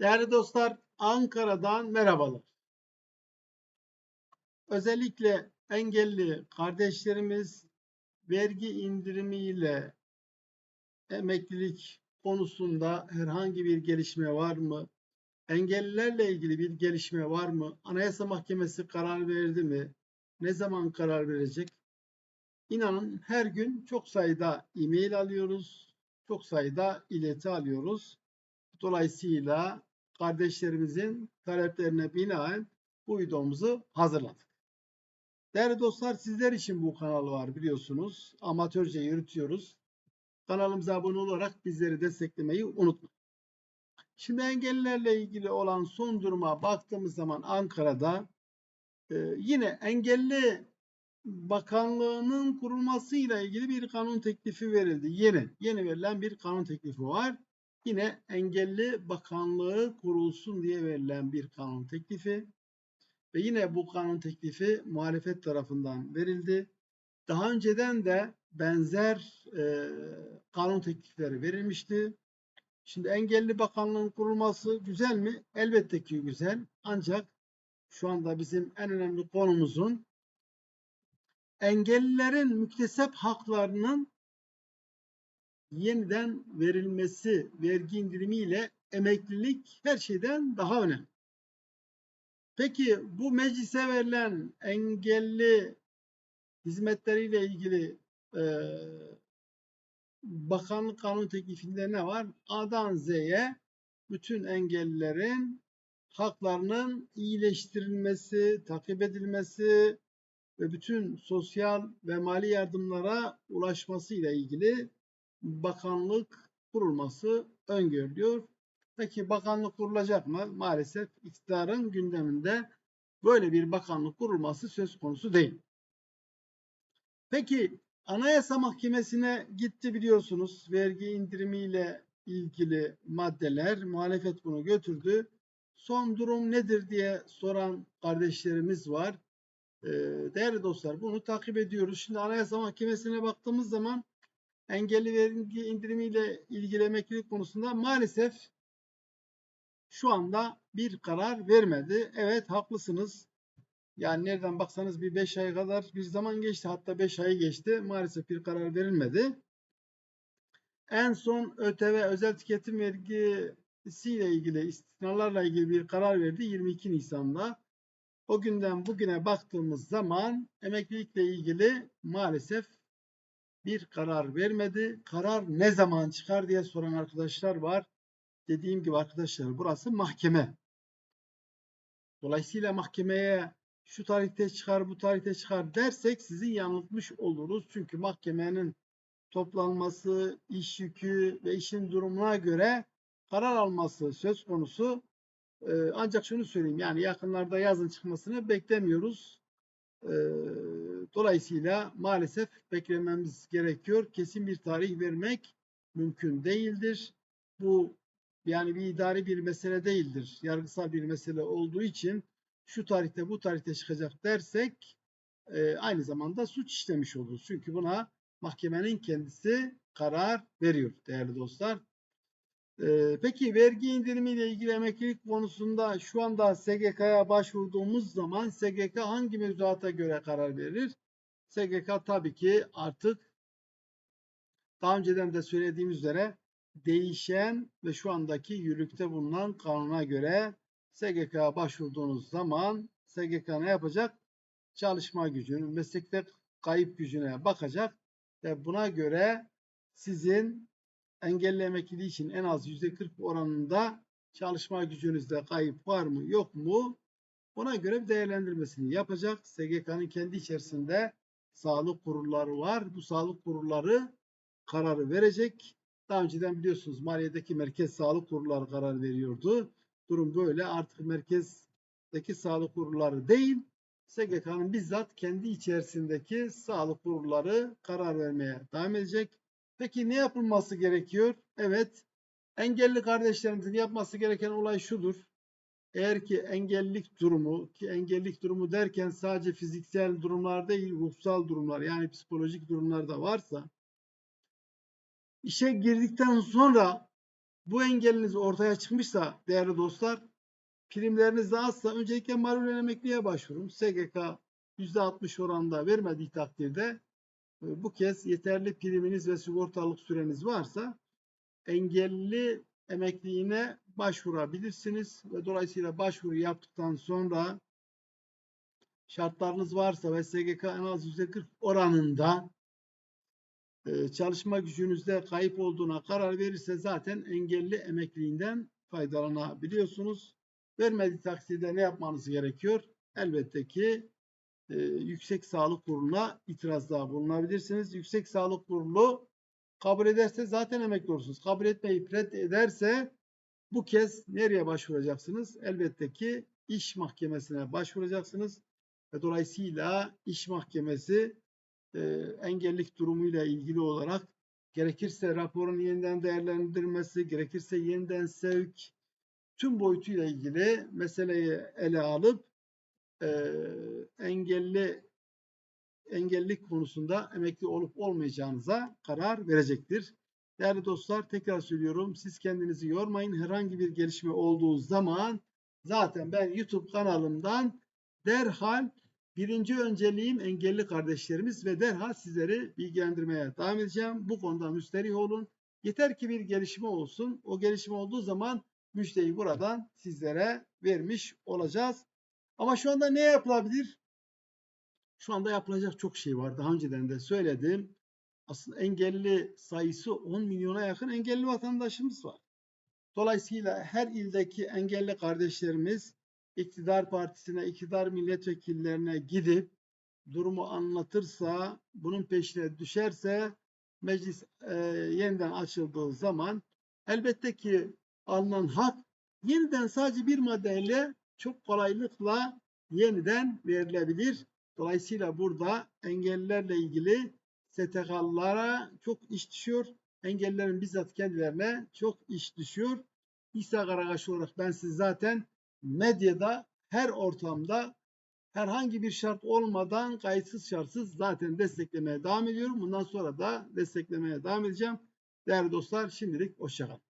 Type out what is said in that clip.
Değerli dostlar, Ankara'dan merhabalar. Özellikle engelli kardeşlerimiz vergi indirimiyle emeklilik konusunda herhangi bir gelişme var mı? Engellilerle ilgili bir gelişme var mı? Anayasa Mahkemesi karar verdi mi? Ne zaman karar verecek? İnanın her gün çok sayıda e-mail alıyoruz, çok sayıda ileti alıyoruz. Dolayısıyla kardeşlerimizin taleplerine binaen bu videomuzu hazırladık. Değerli dostlar sizler için bu kanal var biliyorsunuz. Amatörce yürütüyoruz. Kanalımıza abone olarak bizleri desteklemeyi unutmayın. Şimdi engellilerle ilgili olan son duruma baktığımız zaman Ankara'da e, yine engelli bakanlığının kurulmasıyla ilgili bir kanun teklifi verildi. Yeni, yeni verilen bir kanun teklifi var. Yine engelli bakanlığı kurulsun diye verilen bir kanun teklifi. Ve yine bu kanun teklifi muhalefet tarafından verildi. Daha önceden de benzer e, kanun teklifleri verilmişti. Şimdi engelli bakanlığın kurulması güzel mi? Elbette ki güzel. Ancak şu anda bizim en önemli konumuzun engellilerin müktesep haklarının yeniden verilmesi, vergi indirimiyle emeklilik her şeyden daha önemli. Peki bu meclise verilen engelli hizmetleriyle ilgili e, bakanlık kanun teklifinde ne var? A'dan Z'ye bütün engellilerin haklarının iyileştirilmesi, takip edilmesi ve bütün sosyal ve mali yardımlara ulaşması ile ilgili bakanlık kurulması öngörülüyor. Peki bakanlık kurulacak mı? Maalesef iktidarın gündeminde böyle bir bakanlık kurulması söz konusu değil. Peki Anayasa Mahkemesi'ne gitti biliyorsunuz. Vergi indirimiyle ilgili maddeler muhalefet bunu götürdü. Son durum nedir diye soran kardeşlerimiz var. Ee, değerli dostlar bunu takip ediyoruz. Şimdi Anayasa Mahkemesi'ne baktığımız zaman engelli vergi indirimiyle ilgili emeklilik konusunda maalesef şu anda bir karar vermedi. Evet haklısınız. Yani nereden baksanız bir 5 ay kadar bir zaman geçti. Hatta 5 ayı geçti. Maalesef bir karar verilmedi. En son ÖTV özel tüketim vergisiyle ilgili istisnalarla ilgili bir karar verdi 22 Nisan'da. O günden bugüne baktığımız zaman emeklilikle ilgili maalesef bir karar vermedi. Karar ne zaman çıkar diye soran arkadaşlar var. Dediğim gibi arkadaşlar burası mahkeme. Dolayısıyla mahkemeye şu tarihte çıkar bu tarihte çıkar dersek sizi yanıltmış oluruz. Çünkü mahkemenin toplanması, iş yükü ve işin durumuna göre karar alması söz konusu. Ee, ancak şunu söyleyeyim yani yakınlarda yazın çıkmasını beklemiyoruz. Ee, dolayısıyla maalesef beklememiz gerekiyor. Kesin bir tarih vermek mümkün değildir. Bu yani bir idari bir mesele değildir. Yargısal bir mesele olduğu için şu tarihte bu tarihte çıkacak dersek e, aynı zamanda suç işlemiş oluruz. Çünkü buna mahkemenin kendisi karar veriyor değerli dostlar. E, peki vergi indirimiyle ilgili emeklilik konusunda şu anda SGK'ya başvurduğumuz zaman SGK hangi mevzuata göre karar verir? SGK tabii ki artık daha önceden de söylediğim üzere değişen ve şu andaki yürürlükte bulunan kanuna göre SGK'ya başvurduğunuz zaman SGK ne yapacak? Çalışma gücünün, meslekte kayıp gücüne bakacak ve buna göre sizin engelli için en az %40 oranında çalışma gücünüzde kayıp var mı yok mu ona göre bir değerlendirmesini yapacak. SGK'nın kendi içerisinde sağlık kurulları var. Bu sağlık kurulları kararı verecek. Daha önceden biliyorsunuz maliyedeki merkez sağlık kurulları karar veriyordu. Durum böyle. Artık merkezdeki sağlık kurulları değil, SGK'nın bizzat kendi içerisindeki sağlık kurulları karar vermeye devam edecek. Peki ne yapılması gerekiyor? Evet, engelli kardeşlerimizin yapması gereken olay şudur. Eğer ki engellilik durumu, ki engellilik durumu derken sadece fiziksel durumlar değil, ruhsal durumlar yani psikolojik durumlar da varsa, işe girdikten sonra bu engeliniz ortaya çıkmışsa değerli dostlar primleriniz de azsa öncelikle malulen emekliye başvurun. SGK %60 oranında vermediği takdirde bu kez yeterli priminiz ve sigortalık süreniz varsa engelli emekliğine başvurabilirsiniz ve dolayısıyla başvuru yaptıktan sonra şartlarınız varsa ve SGK en az %40 oranında e, çalışma gücünüzde kayıp olduğuna karar verirse zaten engelli emekliğinden faydalanabiliyorsunuz. Vermediği takdirde ne yapmanız gerekiyor? Elbette ki e, Yüksek Sağlık Kurulu'na itirazda bulunabilirsiniz. Yüksek Sağlık Kurulu kabul ederse zaten emekli olursunuz. Kabul etmeyip reddederse bu kez nereye başvuracaksınız? Elbette ki iş mahkemesine başvuracaksınız. Ve dolayısıyla iş mahkemesi e, engellik durumuyla ilgili olarak gerekirse raporun yeniden değerlendirilmesi, gerekirse yeniden sevk, tüm boyutuyla ilgili meseleyi ele alıp e, engelli engellilik konusunda emekli olup olmayacağınıza karar verecektir. Değerli dostlar tekrar söylüyorum siz kendinizi yormayın. Herhangi bir gelişme olduğu zaman zaten ben YouTube kanalımdan derhal birinci önceliğim engelli kardeşlerimiz ve derhal sizleri bilgilendirmeye devam edeceğim. Bu konuda müsterih olun. Yeter ki bir gelişme olsun. O gelişme olduğu zaman müjdeyi buradan sizlere vermiş olacağız. Ama şu anda ne yapılabilir? Şu anda yapılacak çok şey var. Daha önceden de söyledim. Aslında engelli sayısı 10 milyona yakın engelli vatandaşımız var. Dolayısıyla her ildeki engelli kardeşlerimiz iktidar partisine, iktidar milletvekillerine gidip durumu anlatırsa, bunun peşine düşerse meclis e, yeniden açıldığı zaman elbette ki alınan hak yeniden sadece bir maddeyle çok kolaylıkla yeniden verilebilir. Dolayısıyla burada engellilerle ilgili STK'lara çok iş düşüyor. Engellilerin bizzat kendilerine çok iş düşüyor. İsa Karakaş olarak ben siz zaten medyada her ortamda herhangi bir şart olmadan kayıtsız şartsız zaten desteklemeye devam ediyorum. Bundan sonra da desteklemeye devam edeceğim. Değerli dostlar şimdilik hoşçakalın.